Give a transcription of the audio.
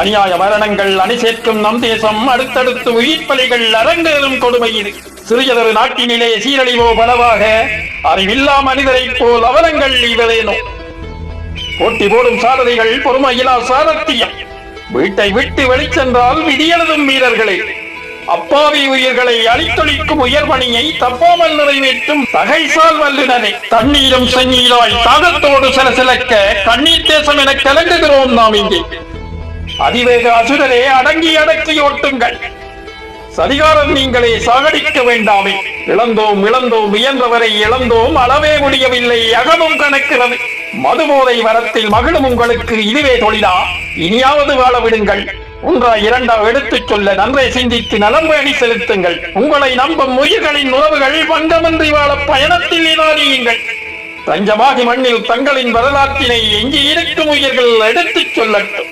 அநியாய மரணங்கள் அணி சேர்க்கும் நம் தேசம் அடுத்தடுத்து உயிர்ப்பலிகள் அரங்கேறும் கொடுமை இது. சிறியதொரு நாட்டினிலே சீரழிவோ பலவாக அறிவில்லா மனிதரைப் போல் அவலங்கள் இவரேனோ போட்டி போடும் சாரதிகள் பொறுமையிலா சாரத்தியம். வீட்டை விட்டு வெளிச்சென்றால் விதியெழுதும் வீரர்களே. அப்பாவி உயிர்களை அழித்தொழிக்கும் உயர்மணியை தப்பாமல் நிறைவேற்றும் தகைசால் வல்லுனரே தண்ணீரும் செஞ்சீராய் தாகத்தோடு சில சிலக்க கண்ணீர் தேசம் என கலங்குகிறோம் நாம் இங்கே. அதிவேக அசுரரே அடங்கி அடக்கி ஓட்டுங்கள். சதிகாரம் நீங்களே சாகடிக்க வேண்டாமே. இழந்தோம் இழந்தோம் இயன்றவரை இழந்தோம் அளவே முடியவில்லை அகமும் கணக்கிறது. மதுபோதை வரத்தில் மகிழும் உங்களுக்கு இதுவே தொழிலா? இனியாவது வாழ விடுங்கள். ஒன்றா இரண்டா எடுத்துச் சொல்ல நன்றை சிந்தித்து நலம் வேணி செலுத்துங்கள். உங்களை நம்பும் உயிர்களின் உறவுகள் பங்கமின்றி வாழ பயணத்தில் இதானியுங்கள் தஞ்சமாகி மண்ணில் தங்களின் வரலாற்றினை எஞ்சி இருக்கும் உயிர்கள் எடுத்துச் சொல்லட்டும்.